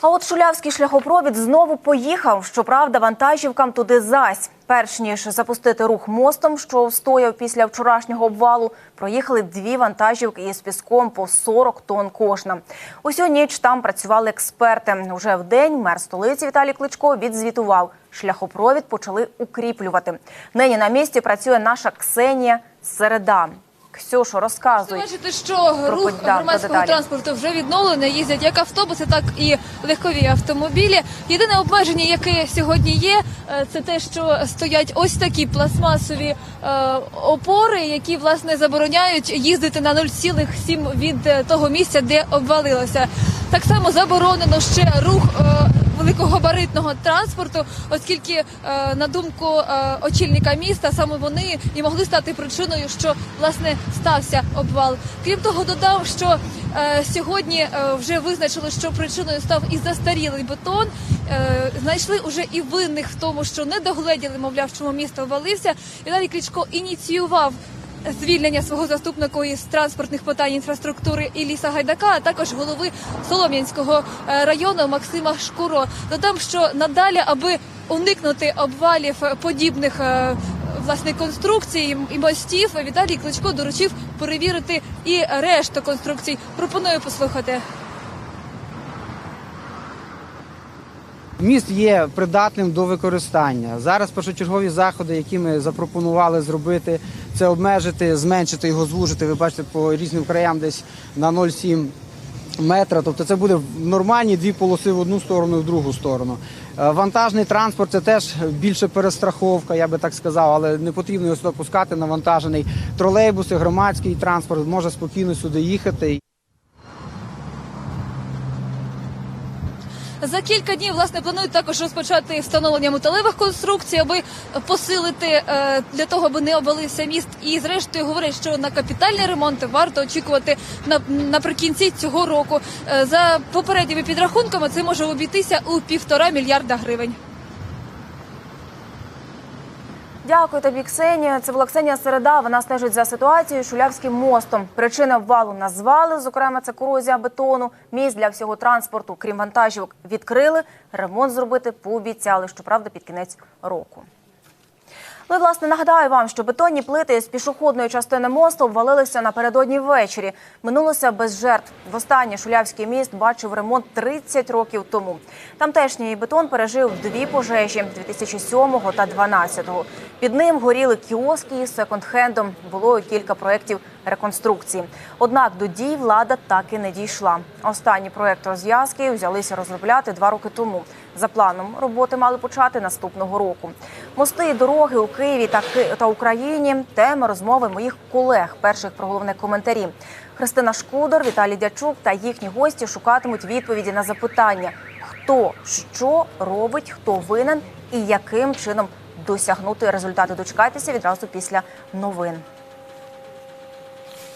А от шулявський шляхопровід знову поїхав. Щоправда, вантажівкам туди зась. Перш ніж запустити рух мостом, що встояв після вчорашнього обвалу, проїхали дві вантажівки із піском по 40 тонн кожна. Усю ніч там працювали експерти. Уже в день мер столиці Віталій Кличко відзвітував. Шляхопровід почали укріплювати. Нині на місці працює наша Ксенія Середа. Ксюшо, розказуй. Бачите, що Про рух да, громадського транспорту вже відновлений. Їздять як автобуси, так і легкові автомобілі. Єдине обмеження, яке сьогодні є, е, це те, що стоять ось такі пластмасові е, опори, які власне забороняють їздити на 0,7 від е, того місця, де обвалилося. Так само заборонено ще рух. е, Великогабаритного транспорту, оскільки е, на думку е, очільника міста, саме вони і могли стати причиною, що власне стався обвал. Крім того, додав, що е, сьогодні вже визначили, що причиною став і застарілий бетон. Знайшли уже і винних в тому, що не догледіли, мовляв, чому місто обвалився. Віталій Кличко ініціював звільнення свого заступника із транспортних питань інфраструктури Іліса Гайдака, а також голови Солом'янського е, району Максима Шкуро. Додам, що надалі, аби уникнути обвалів подібних е, власне конструкцій і мостів, Віталій Кличко доручив перевірити і решту конструкцій. Пропоную послухати. Міст є придатним до використання. Зараз першочергові заходи, які ми запропонували зробити, це обмежити, зменшити його, звужити. Ви бачите, по різним краям десь на 0,7 метра. Тобто це буде нормальні дві полоси в одну сторону і в другу сторону. Е, Вантажний транспорт це теж більше перестраховка, я би так сказав, але не потрібно його сюди пускати. Навантажений тролейбуси, громадський транспорт може спокійно сюди їхати. За кілька днів власне планують також розпочати встановлення металевих конструкцій, аби посилити е, для того, аби не обвалився міст. І зрештою говорять, що на капітальний ремонт варто очікувати на наприкінці цього року. Е, за попередніми підрахунками це може обійтися у півтора мільярда гривень. Дякую тобі, Ксенія. Це була Ксенія Середа. Вона стежить за ситуацією Шулявським мостом. Причини валу назвали, зокрема, це корозія бетону. Міст для всього транспорту, крім вантажівок, відкрили. Ремонт зробити пообіцяли, щоправда, під кінець року. Ну і, власне, нагадаю вам, що бетонні плити з пішохідної частини мосту обвалилися напередодні ввечері. Минулося без жертв. Востаннє Шулявський міст бачив ремонт 30 років тому. Тамтешній бетон пережив дві пожежі 2007 та 2012. Під ним горіли кіоски із секонд-хендом. Було кілька проєктів реконструкції. Однак до дій влада так і не дійшла. Останній проєкт розв'язки взялися розробляти два роки тому. За планом роботи мали почати наступного року. Мости і дороги у Києві та та Україні тема розмови моїх колег. Перших про головне коментарі. Христина Шкудор, Віталій Дячук та їхні гості шукатимуть відповіді на запитання: хто що робить, хто винен і яким чином досягнути результату. Дочекайтеся відразу після новин.